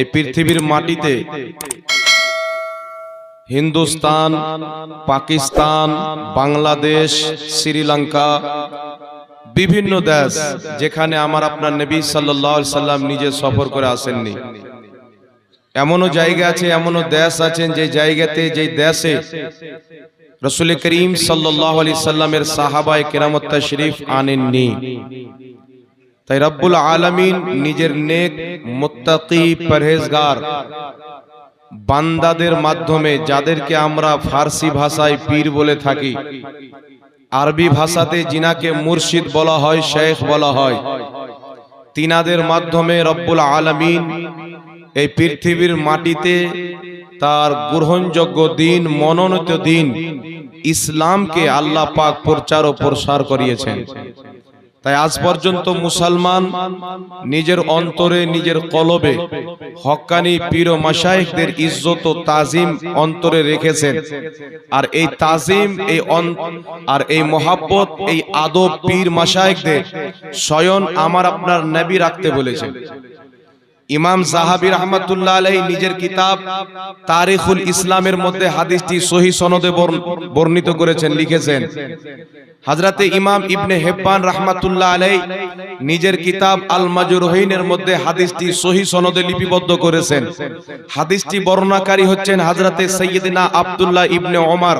এই পৃথিবীর মাটিতে হিন্দুস্তান পাকিস্তান বাংলাদেশ শ্রীলঙ্কা বিভিন্ন দেশ যেখানে আমার আপনার নবী সাল্লাল্লাহু আলাইহি সাল্লাম নিজে সফর করে আসেননি। এমনও জায়গা আছে এমনও দেশ আছেন যে জায়গাতে যে দেশে রসুল করিম সাল্লাল্লাহু আলাইহি সাল্লামের সাহাবায়ে কেরামত শরীফ আনেননি। তাই রব্বুল আলামিন নিজের নেক মুত্তাকি পরহেজগার বান্দাদের মাধ্যমে যাদেরকে আমরা ফার্সি ভাষায় পীর বলে থাকি, আরবি ভাষাতে জিনাকে মুর্শিদ বলা হয়, শেখ বলা হয়, তিনাদের মাধ্যমে রব্বুল আলামিন এই পৃথিবীর মাটিতে তার গ্রহণযোগ্য দিন, মনোনীত দিন ইসলামকে আল্লাহ পাক প্রচার ও প্রসার করিয়েছেন। তাই আজ পর্যন্ত মুসলমান নিজের অন্তরে নিজের কলবে হকানি পীর ও ইজ্জত ও তাজিম অন্তরে রেখেছেন। আর এই তাজিম এই আর এই মহাব্বত এই আদব পীর মাশাইখদের স্বয়ং আমার আপনার নবী রাখতে বলেছেন। ইমাম জাহাবি রহমাতুল্লাহ আলাই নিজের কিতাব তারিখুল ইসলামের মধ্যে হাদিসটি সহি সনদে বর্ণিত করেছেন, লিখেছেন। হাজরাতে ইমাম ইবনে হেব্বান রহমাতুল্লাহ আলাই নিজের কিতাব আল মাজরুহিনের মধ্যে হাদিসটি সহি সনদে লিপিবদ্ধ করেছেন। হাদিসটি বর্ণনাকারী হচ্ছেন হাজরাতে সৈয়দিনা আব্দুল্লাহ ইবনে ওমার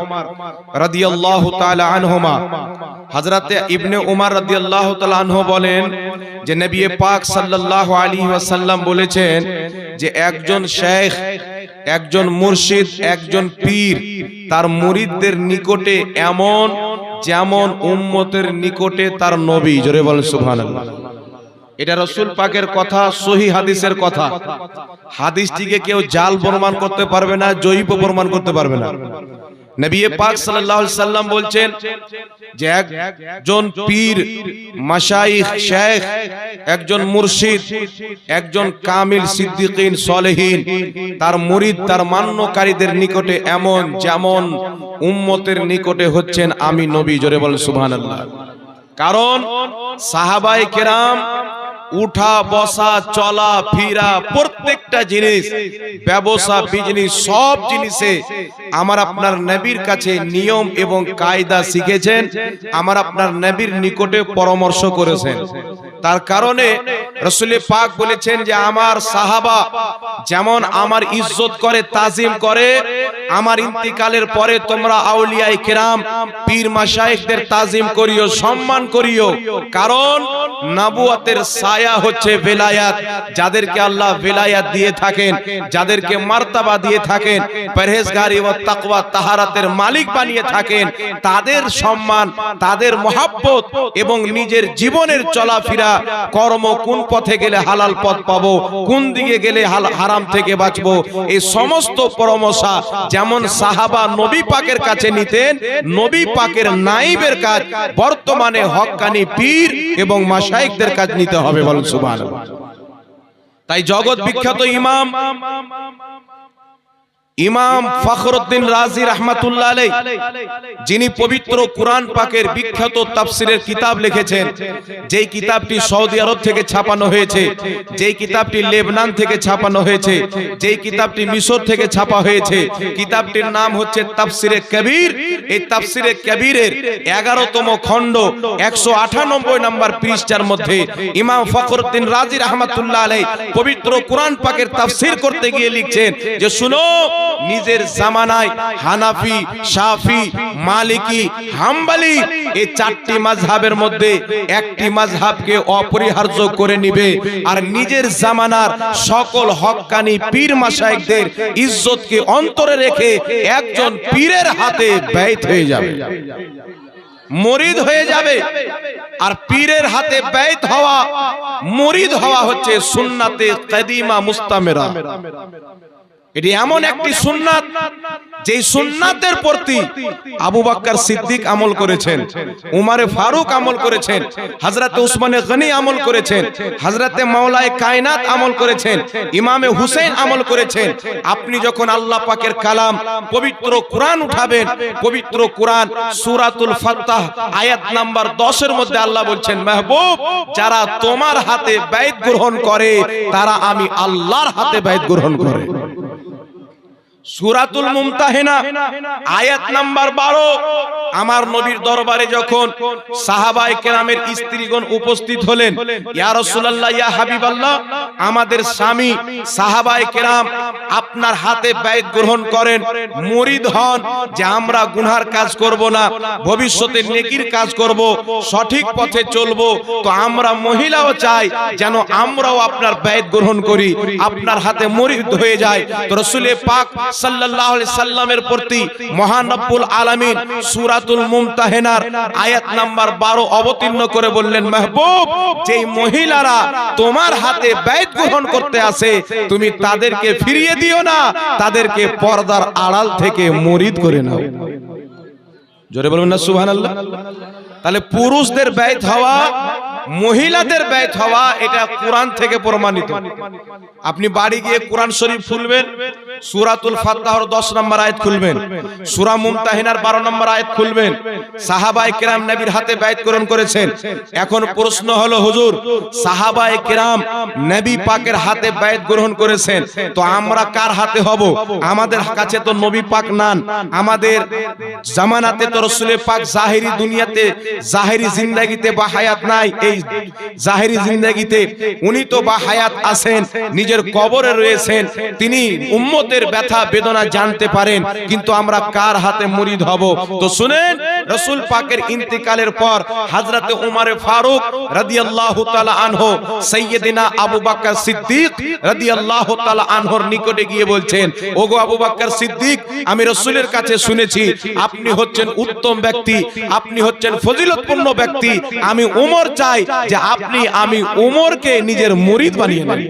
রাদিয়াল্লাহু তাআলা আনহুমা। হাজরাতে ইবনে ওমর রাদিয়াল্লাহু তাআলা আনহু বলেন যে, নবী পাক সাল্লাল্লাহু আলাইহি ওয়াসাল্লাম বলেছেন যে একজন শেখ, একজন মুর্শিদ, একজন পীর, তার মুরিদদের নিকটে এমন, যেমন উম্মতের নিকটে তার নবী। জোরে বলেন সুবহানাল্লাহ। এটা রসুল পাকের কথা, সহি হাদিসের কথা। হাদিসটিকে কেউ জাল প্রমাণ করতে পারবে না জৈব প্রমাণ করতে পারবে না। নবী পাক সাল্লাল্লাহু আলাইহি সাল্লাম বলছেন যে একজন পীর মাশাইখ শেখ একজন মুর্শিদ একজন কামিল সিদ্দিকিন সলেহীন তার মুরিদ তার মান্যকারীদের নিকটে এমন যেমন উম্মতের নিকটে হচ্ছেন আমি নবী জোরে বলেন সুবহানাল্লাহ। কারণ সাহাবায়ে কেরাম উঠা, বসা, চলা, ফিরা, প্রত্যেকটা জিনিস, ব্যবসা বিজনেস সব জিনিসে আমার আপনার নবীর কাছে নিয়ম এবং কায়দা শিখেছেন, আমার আপনার নবীর নিকটে পরামর্শ করেছেন। তার কারণে রসুল পাক বলেছেন যে, আমার সাহাবা যেমন আমার ইজ্জত করে, তাজিম করে, আমার ইন্তিকালের পরে তোমরা আউলিয়ায় কেরাম, পীর মাশাইখদের তাজিম করিও, সম্মান করিও। কারণ নবুয়াতের ছায়া হচ্ছে বেলায়াত। যাদেরকে আল্লাহ বেলায়াত দিয়ে থাকেন, যাদেরকে মার্তাবা দিয়ে থাকেন, পরহেজগারি ও তাকওয়া তাহারাতের মালিক বানিয়ে থাকেন, তাদের সম্মান, তাদের মহাব্বত এবং নিজের জীবনের চলাফেরা কর্ম কোন পথে গেলে হালাল পথ পাবো, কোন দিকে গেলে হারাম থেকে বাঁচবো, এই সমস্ত পরামর্শা যেমন সাহাবা নবী পাকের কাছে নিতেন, নবী পাকের নাইবের কাজ বর্তমানে হক্কানি পীর এবং মাশাইকদের কাজ নিতে হবে বলুন সুবহানাল্লাহ। তাই জগৎ বিখ্যাত ইমাম ইমাম ফখরুদ্দিন রাজি রহমাতুল্লাহ আলাই যিনি পবিত্র কোরআন পাকের বিখ্যাত তাফসিরের কিতাব লিখেছেন যেই কিতাবটি সৌদি আরব থেকে ছাপানো হয়েছে যেই কিতাবটি লেবনান থেকে ছাপানো হয়েছে যেই কিতাবটি মিশর থেকে ছাপা হয়েছে কিতাবটির নাম হচ্ছে তাফসিরে কবির। এই তাফসিরে কবিরের এগারোতম খণ্ড একশো আটানব্বই নম্বর পৃষ্ঠার মধ্যে ইমাম ফখরুদ্দিন রাজি রহমাতুল্লাহ আলাই পবিত্র কোরআন পাকের তাফসির করতে গিয়ে লিখছেন যে শুনো নিজের জামানায় হানাফি, শাফি, মালিকি, হাম্বালি এই চারটি মাযহাবের মধ্যে একটি মাঝহাবকে অপরিহার্য করে নিবে। আর নিজের জামানার সকল হক্কানি পীর মাশাইখদের ইজ্জতকে অন্তরে রেখে একজন পীরের হাতে ব্যয়িত হয়ে যাবে। মরিদ হয়ে যাবে। আর পীরের হাতে ব্যয়িত হওয়া, মরিদ হওয়া হচ্ছে সুন্নাতে কদিমা মুস্তামেরা। এটি এমন একটি সুন্নাত যেই সুন্নাতের প্রতি আবু বাক্কার সিদ্দিক আমল করেছেন উমারে ফারুক আমল করেছেন হাজরাতে উসমানে গনি আমল করেছেন হাজরাতে মাওলায় কায়নাত আমল করেছেন ইমামে হুসেন আমল করেছেন আপনি যখন আল্লাহ পাকের কালাম পবিত্র কোরআন উঠাবেন পবিত্র কোরআন সুরাতুল ফাত্তাহ আয়াত নাম্বার দশের মধ্যে আল্লাহ বলছেন মাহবুব যারা তোমার হাতে ব্যয় গ্রহণ করে তারা আমি আল্লাহর হাতে ব্যয় গ্রহণ করে সুরাতুল মুমতাহিনা আয়াত নাম্বার বারো। আমার নবীর দরবারে যখন সাহাবায়ে কেরামের স্ত্রীগণ উপস্থিত হলেন ইয়া রাসূলুল্লাহ ইয়া হাবিবাল্লাহ আমাদের স্বামী সাহাবায়ে কেরাম আপনার হাতে বাইত গ্রহণ করেন মুরিদ হন যে আমরা গুনহার কাজ করব না ভবিষ্যতে নেকির কাজ করব সঠিক পথে চলবো তো আমরা মহিলাও চাই যেন আমরাও আপনার বাইত গ্রহণ করি আপনার হাতে মুরিদ হয়ে যায়। তো রসুলে পাক সাল্লাল্লাহু আলাইহি সাল্লামের প্রতি মহান রব্বুল আলামিন সূরাতুল মুমতাহিনার আয়াত নাম্বার 12 অবতীর্ণ করে বললেন, মাহবুব, যেই মহিলারা তোমার হাতে বাইত গ্রহণ করতে আসে, তুমি তাদেরকে ফিরিয়ে দিও না, তাদেরকে পর্দার আড়াল থেকে মুরিদ করে নাও। জোরে বলবেন না, সুবহানাল্লাহ। তাহলে পুরুষদের ব্যয় হওয়া, মহিলাদের ব্যয় হওয়া, এটা কোরআন থেকে প্রমাণিত। আপনি বাড়ি গিয়ে কোরআন শরীফ খুলবেন, সুরাতুল ফাত্তাহর 10 নম্বর আয়াত খুলবেন, সুরা মুমতাহিনার 12 নম্বর আয়াত খুলবেন সাহাবাই কেরাম নবীর হাতে ব্যয় গ্রহণ করেছেন। এখন প্রশ্ন হলো, হুজুর, সাহাবায়ে কেরাম নবী পাকের হাতে বাইত গ্রহণ করেছেন, তো আমরা কার হাতে হব? আমাদের কাছে তো নবী পাক নান। আমাদের জামানাতে তো রসুলে পাক জাহেরি দুনিয়াতে জাহেরি জিন্দাগিতে বা হায়াত নাই এই জাহেরি জিন্দাগিতে উনি তো বা হায়াত আছেন নিজের কবরে রয়েছেন তিনি উম্মতের ব্যথা বেদনা জানতে পারেন কিন্তু আমরা কার হাতে মুরিদ হব? তো শুনেন রসুল পাকের ইন্তিকালের পর হযরতে উমারে ফারুক রাদিয়াল্লাহু তাআলা আনহু সাইয়্যিদিনা আবু বকর সিদ্দিক রাদিয়াল্লাহু তাআলা আনহর নিকটে গিয়ে বলছেন ওগো আবু বকর সিদ্দিক আমি রসুলের কাছে শুনেছি আপনি হচ্ছেন উত্তম ব্যক্তি আপনি হচ্ছেন ফজিলতপূর্ণ ব্যক্তি আমি উমর চাই যে আপনি আমি উমরকে নিজের মুরিদ বানিয়ে নেন।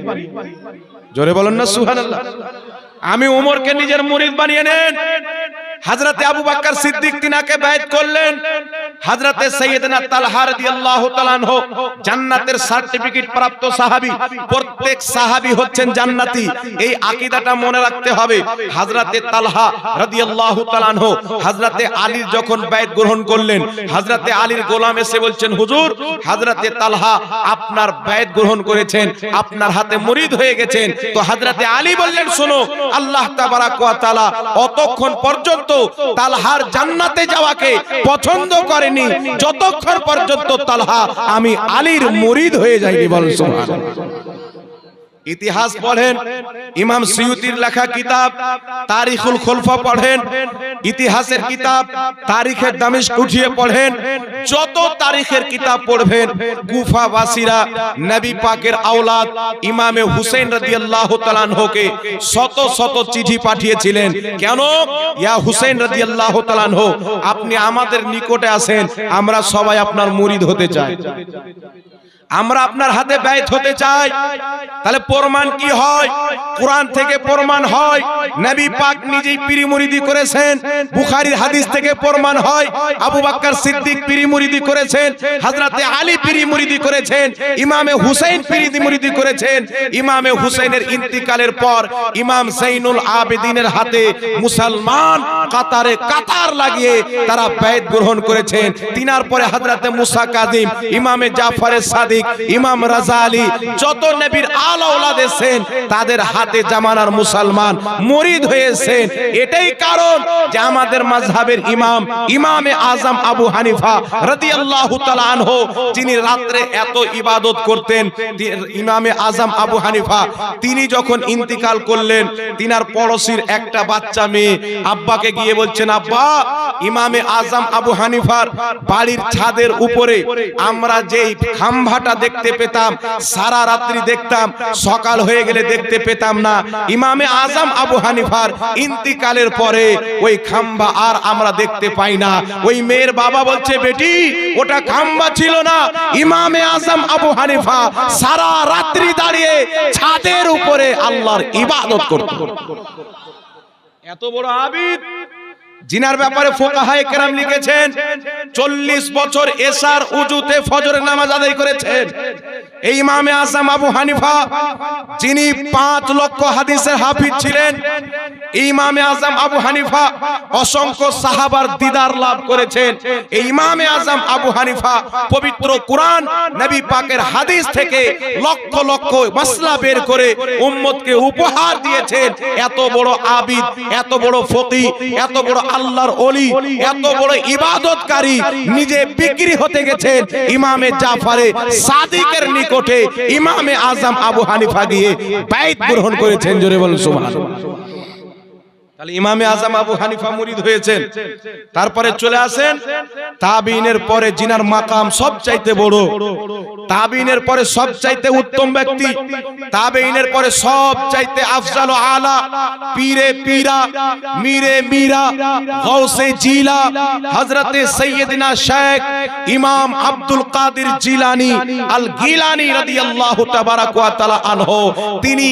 জোরে বলেন না সুবহানাল্লাহ। আমি উমরকে নিজের মুরিদ বানিয়ে নেন। হযরতে আবু বকর সিদ্দিক তিনাকে বাইত করলেন। হযরতে সাইয়েদনা তালহা রাদিয়াল্লাহু তাআলা আনহু জান্নাতের সার্টিফিকেট প্রাপ্ত সাহাবী প্রত্যেক সাহাবী হচ্ছেন জান্নাতি। এই আকীদাটা মনে রাখতে হবে হযরতে তালহা রাদিয়াল্লাহু তাআলা আনহু হযরতে আলীর যখন বাইত গ্রহণ করলেন হযরতে আলীর গোলাম এসে বলছেন হুজুর হযরতে তালহা আপনার বাইত গ্রহণ করেছেন আপনার হাতে মুরিদ হয়ে গেছেন। তো হযরতে আলী বললেন শোনো আল্লাহ তাবারাক ওয়া তাআলা অতক্ষণ পর্যন্ত তালহার জান্নাতে যাওয়াকে পছন্দ করেনি যতক্ষণ পর্যন্ত তালহা আমি আলীর মুরিদ হয়ে যাইনি বল সুবহানাল্লাহ। ইতিহাস পড়েন, ইমাম সিউতির লেখা কিতাব, তারিখুল খোলফা পড়েন, ইতিহাসের কিতাব, তারিখের দামিশক উঠিয়ে পড়েন, যত তারিখের কিতাব পড়বেন, কুফাবাসীরা, নবী পাকের আওলাদ, ইমামে হুসেন রাদিয়াল্লাহু তাআলা আনহুকে শত শত চিঠি পাঠিয়েছিলেন। কেন? ইয়া হুসেন রাদিয়াল্লাহু তাআলা আনহু, আপনি আমাদের নিকটে আসেন আমরা সবাই আপনার মুরিদ হতে চাই। আমরা আপনার হাতে ব্যয় হতে চাই। তাহলে প্রমাণ কি হয়? কোরআন থেকে প্রমাণ হয়। নবী পাক নিজেই পীরি মুরিদি করেছেন। বুখারীর হাদিস থেকে প্রমাণ হয়। আবু বকর সিদ্দিক পীরি মুরিদি করেছেন। হযরতে আলী পীরি মুরিদি করেছেন। ইমামে হুসাইন পীরি মুরিদি করেছেন। ইমামে হুসাইনের ইন্তিকালের পর ইমাম সাইনুল আবেদিনের হাতে মুসলমান কাতারে কাতার লাগিয়ে তারা ব্যয় গ্রহণ করেছেন। তিনার পরে হযরতে মুসা কাজিম, ইমামে জাফরের সাদিক ইমাম রাজা আলী, যত নবীর আল আওলাদ এসেছেন তাদের হাতে জামানার মুসলমান মুরিদ হয়েছেন। এটাই কারণ যে আমাদের মাযহাবের ইমাম, ইমামে আজম আবু হানিফা রাদিয়াল্লাহু তাআলা আনহু যিনি রাত্রে এত ইবাদত করতেন ইমামে আজম আবু হানিফা, তিনি যখন ইন্তিকাল করলেন, তিনার পড়োশির একটা বাচ্চা মেয়ে আব্বাকে গিয়ে বলছেন, আব্বা, ইমামে আজম আবু হানিফার বাড়ির ছাদের উপরে আমরা যেই খাম্ভাটা ঘটা দেখতে পেতাম, সারা রাত্রি দেখতাম, সকাল হয়ে গেলে দেখতে পেতাম না। ইমামে আজম আবু হানিফার ইন্তিকালের পরে ওই খাম্বা আর আমরা দেখতে পাই না। ওই মেয়ের বাবা বলছে, বেটি, ওটা খাম্বা ছিল না। ইমামে আজম আবু হানিফা সারা রাত্রি দাঁড়িয়ে ছাদের উপরে আল্লাহর ইবাদত করত। এত বড় আবিদ! জিনার ব্যাপারে ফোকাহায়ে কেরাম লিখেছেন, চল্লিশ বছর এসার উজুতে ফজরের নামাজ আদায় করেছেন। এই ইমামে আজম আবু হানিফা, যিনি পাঁচ লক্ষ হাদিসের হাফিজ ছিলেন, এই ইমামে আজম আবু হানিফা অসংখ্য সাহাবার দিদার লাভ করেছেন। এই ইমামে আজম আবু হানিফা পবিত্র কোরআন, নবী পাকের হাদিস থেকে লক্ষ লক্ষ মাসলা বের করে উম্মতকে উপহার দিয়েছেন। এত বড় আবিদ, এত বড় ফকি এত বড় আল্লাহর অলি এত বড় ইবাদতকারী, নিজে বিক্রি হতে গেছেন ইমামে জাফারে সাদিকের নিকটে, ইমামে আজম আবু হানিফা গিয়ে বাইত গ্রহণ করেছেন, জোরে বলুন সুবহানাল্লাহ। তাহলে ইমামে আজম আবু হানিফা মুরিদ হয়েছেন। তারপরে চলে আসেন, তাবিনের পরে জিনার মাকাম সব চাইতে বড়। তাবিনের পরে সব চাইতে উত্তম ব্যক্তি, তাবিনের পরে সব চাইতে আফজাল আলা। পীরে পীরা, মীরে মীরা গৌসে জিলা, হযরতে সৈয়দনা শেখ ইমাম আব্দুল কাদের জিলানী আল গিলানী রাদিয়াল্লাহু তাবারাক ওয়া তাআলা আনহু। তিনি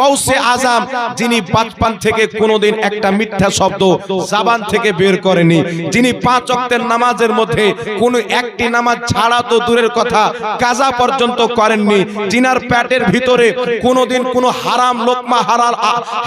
গৌসে আজম, যিনি বাচপান থেকে কোনোদিন একটা মিথ্যা শব্দ জাবান থেকে বের করেনি। যিনি পাঁচ ওয়াক্তের নামাজের মধ্যে কোনো একটি নামাজ ছাড়া তো দূরের কথা, কাজা পর্যন্ত করেননি। জিনার পেটের ভিতরে কোনোদিন কোনো হারাম লোকমা হারাল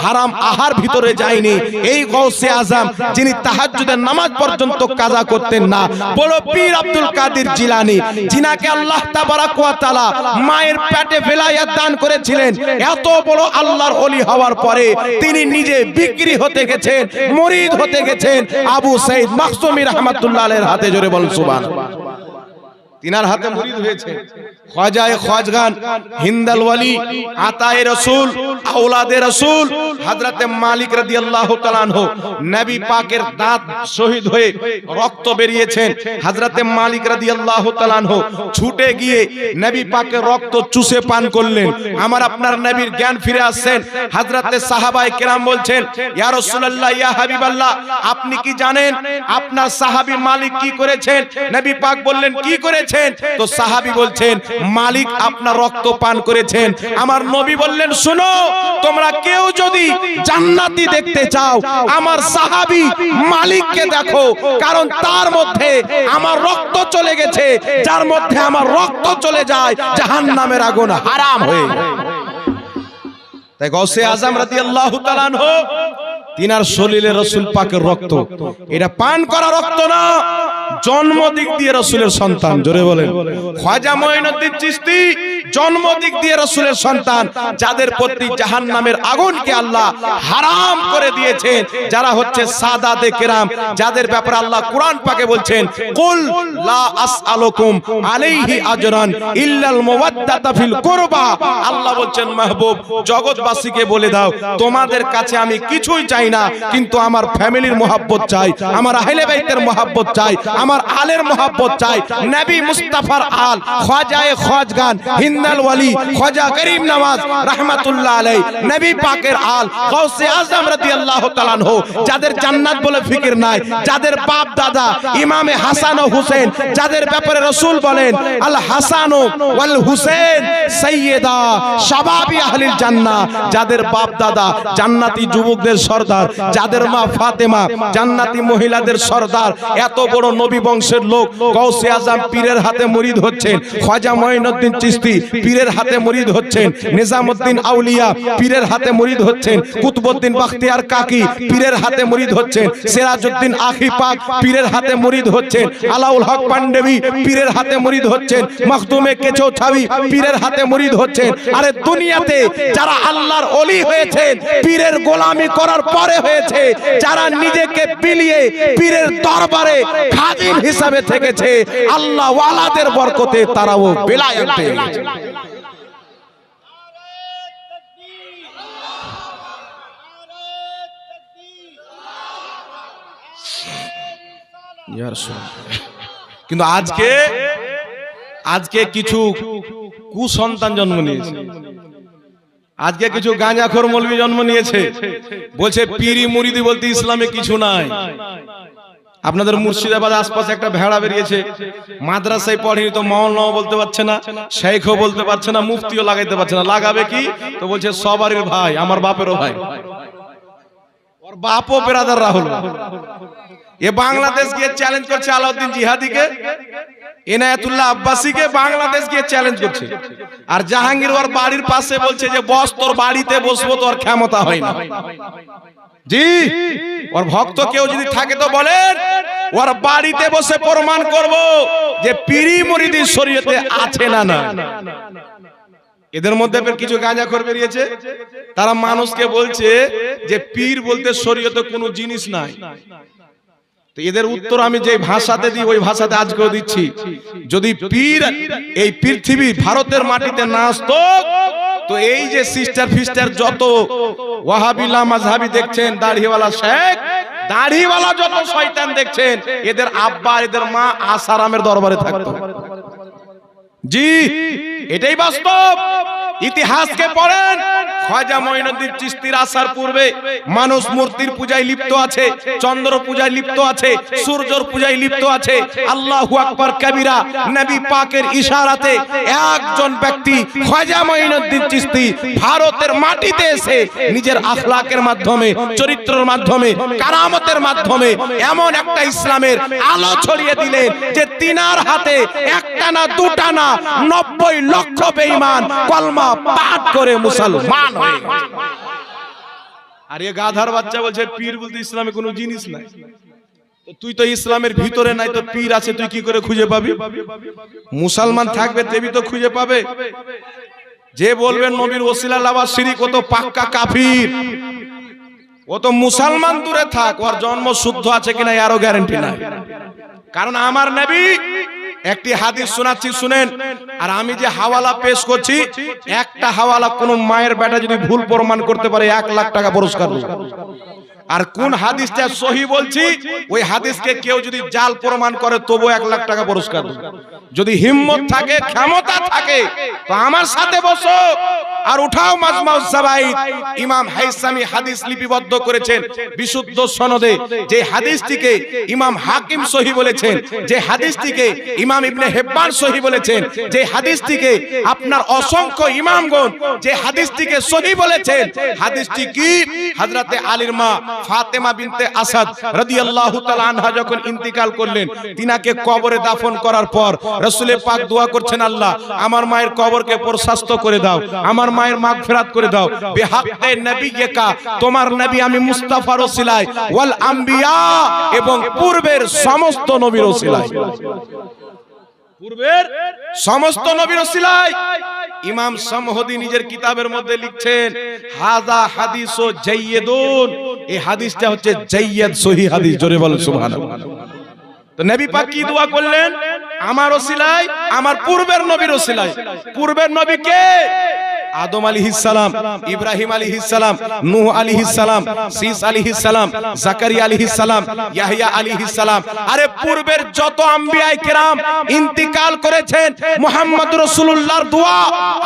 হারাম আহার ভিতরে যায়নি। এই গৌসে আজম, যিনি তাহাজ্জুদের নামাজ পর্যন্ত কাজা করতেন না, বড় পীর আব্দুল কাদের জিলানি। যিনাকে আল্লাহ তাবারাক ওয়া তাআলা মায়ের পেটে ভেলায়াত দান করেছিলেন। এত বড় আল্লাহর ওলি হওয়ার পরে তিনি নিজে বিক্রি হতে গেছেন মুরিদ হতে গেছেন। আবু সাইদ মাকসুমি রহমাতুল্লাহ হাতে জোরে বলুন সুবহানাল্লাহ। তিনার হাতে মুরিদ হয়েছে। খাজায়ে খাজগান হিন্দাল ওয়ালি আতায়ে রাসূল আওলাদে রাসূল হযরতে মালিক রাদিয়াল্লাহু তাআলা আনহু নবী পাকের দাঁত শহীদ হয়ে রক্ত বেরিয়েছেন। হযরতে মালিক রাদিয়াল্লাহু তাআলা আনহু ছুটে গিয়ে নবী পাকের রক্ত চুষে পান করলেন। আমার আপনার নবীর জ্ঞান ফিরে আসছেন। হযরতে সাহাবায়ে কেরাম বলছেন ইয়া রাসূলুল্লাহ ইয়া হাবিবাল্লাহ আপনি কি জানেন আপনার সাহাবী মালিক কি করেছেন? নবী পাক বললেন কি করেছেন তো সাহাবী বলছেন, মালিক আপনার রক্ত পান করেছেন। আমার নবী বললেন, শুনো, তোমরা কেউ যদি জান্নাতি দেখতে চাও, আমার সাহাবী মালিককে দেখো, কারণ তার মধ্যে আমার রক্ত চলে গেছে। যার মধ্যে আমার রক্ত চলে যায়, জাহান্নামের আগুন হারাম হয়ে তাই গৌসে আজম তাআলা আনহু, তিনার শরীরে রসুল পাকের রক্ত। এটা পান করা রক্ত না জন্ম দিক দিয়ে রসুলের সন্তান জোরে বলেন। খাজা মঈনুদ্দিন চিশতি জন্ম দিক দিয়ে রসুলের সন্তান, যাদের প্রতি জাহান্নামের আগুনকে আল্লাহ হারাম করে দিয়েছেন, যারা হচ্ছে সাদাতে কেরাম, যাদের ব্যাপারে আল্লাহ কোরআন পাকে বলছেন, কুল লা আসআলুকুম আলাইহি আজরান ইল্লাল মাওয়াদ্দাতা ফিল কুরবা। আল্লাহ বলছেন, মাহবুব, জগৎবাসীকে বলে দাও, তোমাদের কাছে আমি কিছুই চাই না, কিন্তু আমার ফ্যামিলির মোহাব্বত চাই, আমার আহলে বাইতের মোহাব্বত চাই, আমার আলের মোহাব্বত চাই, নবী মুস্তাফার আল খাজায়ে খাজগান হিন্দাল ওয়ালি খাজা করিম নওয়াজ রাহমাতুল্লাহ আলাই নবী পাকের আল গাউসে আজম রাদিয়াল্লাহু তাআলা আনহু যাদের জান্নাত বলে ফিকির নাই যাদের বাপ দাদা ইমামে হাসান ও হুসেন যাদের ব্যাপারে রাসূল বলেন আল হাসান ওয়াল হুসেন সাইয়্যিদা শাবাবি আহলিল জান্নাহ যাদের বাপ দাদা জান্নাতি যুবকদের সর্দার যাদের মা ফাতেমা জান্নাতি মহিলাদের সর্দার এত বড় নবী বংশের লোক গৌসে আজম পীরের হাতে মুরিদ হচ্ছেন খাজা মঈনুদ্দিন চিশতি পীরের হাতে মুরিদ হচ্ছেন নিজামউদ্দিন আউলিয়া পীরের হাতে মুরিদ হচ্ছেন কুতুবউদ্দিন বাখতিয়ার কাকি পীরের হাতে মুরিদ হচ্ছেন সিরাজউদ্দিন আখি পাক পীরের হাতে মুরিদ হচ্ছেন আলাউল হক পান্ডেবি পীরের হাতে মুরিদ হচ্ছেন মখদুমে কেচো ছাবি পীরের হাতে মুরিদ হচ্ছেন আরে দুনিয়াতে যারা আল্লাহর অলি হয়েছেন পীরের গোলামি করার পরে হয়েছে যারা নিজেকে বিলিয়ে পীরের দরবারে খাদিম হিসাবে থেকেছে আল্লাহ ওয়ালাদের বরকতে তারাও বেলায়েত পেয়ে গেছে। কিন্তু আজকে আজকে কিছু কুসন্তান জন্ম নিয়েছে। আজকে কিছু গাঁজাখোর মৌলবি জন্ম নিয়েছে। বলছে পিরি মুরিদি বলতে ইসলামে কিছু নাই। আপনাদের মুর্শিদাবাদ আশপাশে একটা ভেড়া বেরিয়েছে। মাদ্রাসায় পড়েনি তো মহল্লাও বলতে পারছে না শেখও বলতে পারছে না মুফতিও লাগাইতে পারছে না। লাগাবে কি? তো বলছে সবারই ভাই আমার বাপেরও ভাই। ওর বাপও বেরাদার রাহুল। এ বাংলাদেশ গিয়ে চ্যালেঞ্জ করছে আলাউদ্দিন জিহাদিকে। এনায়াতুল্লাহ আব্বাসীকে বাংলাদেশ গিয়ে চ্যালেঞ্জ করছে। আর জাহাঙ্গীর ওর বাড়ির পাশে বলছে যে বস তোর বাড়িতে বসবো তোর ক্ষমতা হয় না। জি ওর ভক্ত কেউ যদি থাকে তো বলেন ওর বাড়িতে বসে প্রমাণ করব যে পিরি মরিদির শরীয়তে আছে না না এদের মধ্যে কিছু গাঁজা করে বেরিয়েছে তারা মানুষকে বলছে যে পীর বলতে শরীয়তে কোনো জিনিস নাই এদের উত্তর আমি যে ভাষাতে দিই, ওই ভাষাতে আজকেও দিচ্ছি। যদি পীর এই পৃথিবী ভারতের মাটিতে না আসতো, তো এই যে সিস্টার ফিস্টার যত ওয়াহাবিলা মাঝহাবি দেখছেন, দাড়িওয়ালা শেখ, দাড়িওয়ালা যত শয়তান দেখছেন, এদের আব্বা এদের মা আসারামের দরবারে থাকতো। জি, এটাই বাস্তব। ইতিহাসকে পড়েন, খাজা মঈনুদ্দিন চিশতির আসার পূর্বে মানুষ মূর্তির পূজায় লিপ্ত আছে, চন্দ্র পূজায় লিপ্ত আছে, সূর্যর পূজায় লিপ্ত আছে, আল্লাহু আকবার কবিরা নবী পাকের ইশারাতে একজন ব্যক্তি খাজা মঈনুদ্দিন চিশতি ভারতের মাটিতে এসে নিজের আখলাকের মাধ্যমে, চরিত্রের মাধ্যমে, কারামতের মাধ্যমে এমন একটা ইসলামের আলো ছড়িয়ে দিলেন যে তিনার হাতে একটা না দুটা না নব্বই লক্ষ বেঈমান কলমা পাঠ করে মুসলমান হয়ে। আর এ গাধার বাচ্চা বলছে, পীর বলতে ইসলামে কোনো জিনিস নাই। তুই তো ইসলামের ভিতরে নাই তো পীর আছে, তুই কি করে খুঁজে পাবি? মুসলমান থাকবে, তেবি তো খুঁজে পাবে। যে বলবেন, নবীর ওসিলা লাভা শিরিক, ও তো পাক্কা কাফির। ও তো মুসলমান দূরে থাক, ওর জন্ম শুদ্ধ আছে কিনা আরও গ্যারান্টি নাই। কারণ আমার নবী একটি হাদিস শোনাচ্ছি, শুনেন আর আমি যে হাওয়ালা পেশ করছি, একটা হাওয়ালা কোন মায়ের বেটা যদি ভুল প্রমাণ করতে পারে, এক লাখ টাকা পুরস্কার। আর কোন হাদিসটা সহি বলছি? ওই হাদিসকে কেউ যদি জাল প্রমাণ করে তবু এক লাখ টাকা পুরস্কার যদি হিম্মত থাকে ক্ষমতা থাকে তো আমার সাথে বসো। আর উঠাও মাজমাউস জাবাইদ। ইমাম হাইসামি হাদিস লিপিবদ্ধ করেছেন বিশুদ্ধ সনদে। যে হাদিসটিকে ইমাম হাকিম সহি বলেছেন যে হাদিসটিকে ইমাম ইবনে হেব্বান সহি বলেছেন যে হাদিসটিকে আপনার অসংখ্য ইমামগণ যে হাদিসটিকে সহি বলেছেন হাদিসটি কি? হযরতে আলীর মা ফাতেমা বিনতে আসাদ রাদিয়াল্লাহু তাআলা আনহা যখন ইন্তিকাল করলেন, তিনাকে কবরে দাফন করার পর রাসূলে পাক দোয়া করছেন, আল্লাহ, আমার মায়ের কবরকে প্রশস্ত করে দাও, আমার মায়ের মাগফিরাত করে দাও। বিহাক্কে নবিয়্যিকা, তোমার নবী আমি মুস্তাফার ওসিলায়, ওয়াল আম্বিয়া, এবং পূর্বের সমস্ত নবীর ওসিলায়। পূর্বের সমস্ত নবীর ওসিলায় ইমাম সমহদি নিজের কিতাবের মধ্যে লিখছেন হাজা হাদিস ও জাইয়েদুন এই হাদিসটা হচ্ছে জাইয়েদ সহি হাদিস জোরে বল সুবহানাল্লাহ। তো নবী পাক কি দোয়া করলেন? আমার ওসিলায় আমার পূর্বের নবীর ওসিলায়। পূর্বের নবী কে? আদম আলাইহিস সালাম ইব্রাহিম আলাইহিস সালাম নূহ আলাইহিস সালাম সীস আলাইহিস সালাম জাকারিয়া আলাইহিস সালাম ইয়াহইয়া আলাইহিস সালাম আরে পূর্বের যত আম্বিয়ায়ে কেরাম ইন্তিকাল করেছেন মুহাম্মদ রাসূলুল্লাহর দোয়া,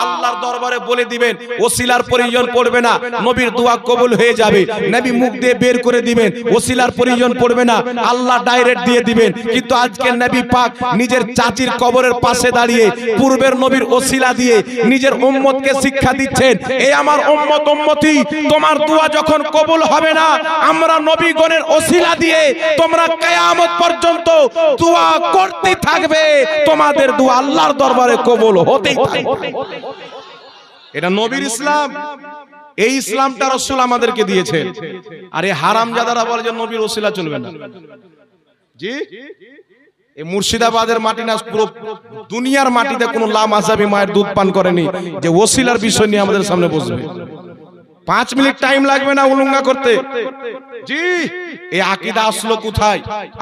আল্লাহর দরবারে বলে দিবেন, ওসিলার প্রয়োজন পড়বে না, নবীর দোয়া কবুল হয়ে যাবে। নবী মুখ দিয়ে বের করে দিবেন, ওসিলার প্রয়োজন পড়বে না, আল্লাহ ডাইরেক্ট দিয়ে দিবেন। কিন্তু আজকে নবী পাক নিজের চাচির কবরের পাশে দাঁড়িয়ে, পূর্বের নবীর ওসিলা দিয়ে নিজের উম্মতকে শিক্ষা দিচ্ছেন এই আমার উম্মত, উম্মতি, তোমার দোয়া যখন কবুল হবে না, আমরা নবীগণের ওসিলা দিয়ে তোমরা কিয়ামত পর্যন্ত দোয়া করতে থাকবে। তোমাদের দোয়া আল্লাহর দরবারে কবুল হতেই থাকবে। এটা নবীর ইসলাম। এই ইসলামটা রসুল আমাদেরকে দিয়েছেন। আর এই হারাম জাদারা বলে যে নবীর ওসিলা চলবে না। জি? এই মুর্শিদাবাদের মাটি না, পুরো দুনিয়ার মাটিতে কোনো লাম আজাবি মায়ের দুধ পান করেনি, যে ওসিলার বিষয় নিয়ে আমাদের সামনে বসবে। পাঁচ মিনিট টাইম লাগবে না উলুঙ্গা করতে। জি এই আকিদা আসলো কোথায়?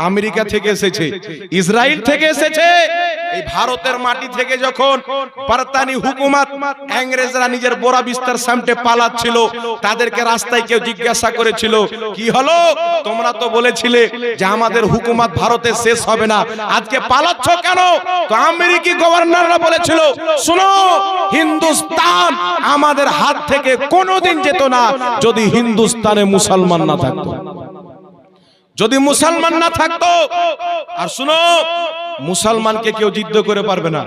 আমেরিকা থেকে এসেছে। ইসরায়েল থেকে এসেছে। এই ভারতের মাটি থেকে যখন পারতানি হুকুমত ইংরেজরা নিজের বোরা বিস্তার সামটে পালাচ্ছিল তাদেরকে রাস্তায় কেউ জিজ্ঞাসা করেছিল কি হলো? তোমরা তো বলেছিলে যে আমাদের হুকুমত ভারতে শেষ হবে না। আজকে পালাচ্ছ কেন? তো আমেরিকি গভর্নররা বলেছিল শুনো হিন্দুস্তান আমাদের হাত থেকে কোনোদিন যেত না যদি হিন্দুস্তানে মুসলমান না থাকতো। যদি মুসলমান না থাকতো আর শুনো মুসলমানকে কেউ যুদ্ধ করে পারবে না।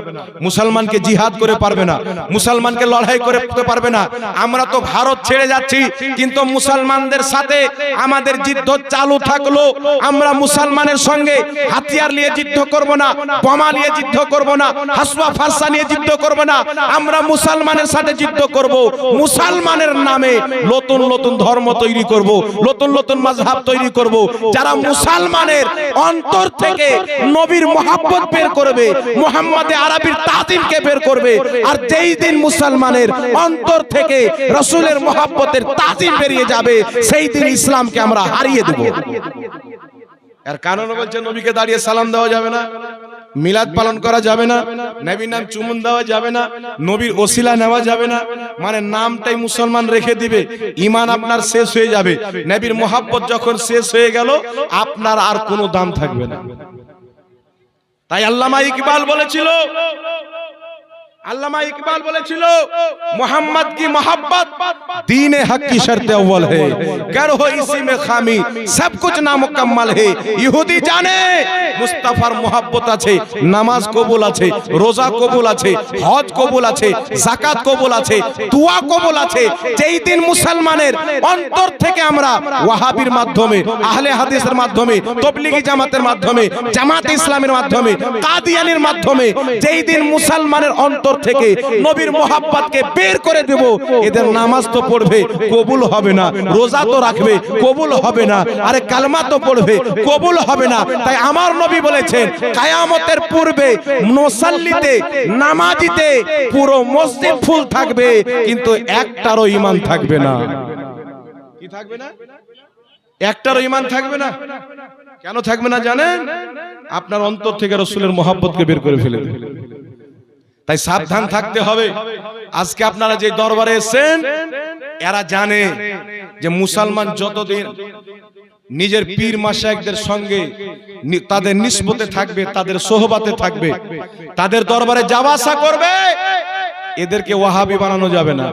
মুসলমানকে জিহাদ করে পারবে না। মুসলমানকে লড়াই করে পারবে না। আমরা তো ভারত ছেড়ে যাচ্ছি, কিন্তু মুসলমানদের সাথে আমাদের যুদ্ধ চালু থাকল। আমরা মুসলমানের সঙ্গে হাতিয়ার নিয়ে যুদ্ধ করব না, বোমা নিয়ে যুদ্ধ করব না হাসুয়া ফারসা নিয়ে যুদ্ধ করব না। আমরা মুসলমানের সাথে যুদ্ধ করব। মুসলমানের নামে নতুন নতুন ধর্ম তৈরি করব, নতুন নতুন মাযহাব তৈরি করব। যারা মুসলমানের অন্তর থেকে নবীর মহাব্বত বের করবে মুহাম্মাদে আরবির তাজিমকে বের করবে। আর যেই দিন মুসলমানের অন্তর থেকে রসুলের মহাব্বতের তাজিম বেরিয়ে যাবে সেই দিন ইসলামকে আমরা হারিয়ে দেব। আর কারণ বলছে নবীকে দাঁড়িয়ে সালাম দেওয়া যাবে না মিলাদ পালন করা যাবে না নবীর নাম চুমুন দেওয়া যাবে না নবীর ওসিলা নেওয়া যাবে না মানে নামটাই মুসলমান রেখে দিবে ইমান আপনার শেষ হয়ে যাবে নবীর মোহাব্বত যখন শেষ হয়ে গেল আপনার আর কোনো দাম থাকবে না। তাই আল্লামা ইকবাল বলেছিল আল্লামা ইকবাল বলেছিল मोहम्मद की मोहब्बत दीन हक की शर्त अव्वल है कर हो इसी में खामी सब कुछ नामुकम्मल है ইহুদি জানে মুস্তাফার মোহাব্বত আছে নামাজ কবুল আছে রোজা কবুল আছে হজ কবুল আছে জাকাত কবুল আছে দোয়া কবুল আছে যেই দিন মুসলমানের অন্তর থেকে আমরা ওয়াহাবির মাধ্যমে আহলে হাদিসের মাধ্যমে তবলিগি জামাতের মাধ্যমে জামাত ইসলামের মাধ্যমে কাদিয়ানির মাধ্যমে যেই দিন মুসলমানের অন্তর থেকে নবীর মোহাব্বতকে বের করে দেব। এদের নামাজ তো পড়বে কবুল হবে না রোজা তো রাখবে কবুল হবে না আরে কালমা তো পড়বে কবুল হবে না। তাই আমার নবী বলেছেন কায়ামতের পূর্বে মুসাল্লিতে নামাজিতে পুরো মসজিদ ফুল থাকবে কিন্তু একটারও ইমান থাকবে না। কি থাকবে না? একটারও ইমান থাকবে না? কেন থাকবে না জানেন? আপনার অন্তর থেকে রসুলের মোহাব্বতকে বের করে ফেলে দেবে তাই সাবধান থাকতে হবে। আজকে আপনারা যে দরবারে এসেছেন এরা জানে যে মুসলমান যতদিন নিজের পীর মাসায়কদের সঙ্গে তাদের নিষ্পতে থাকবে তাদের সোহবাতে থাকবে তাদের দরবারে যাওয়া আসা করবে এদেরকে ওয়াহাবি বানানো যাবে না।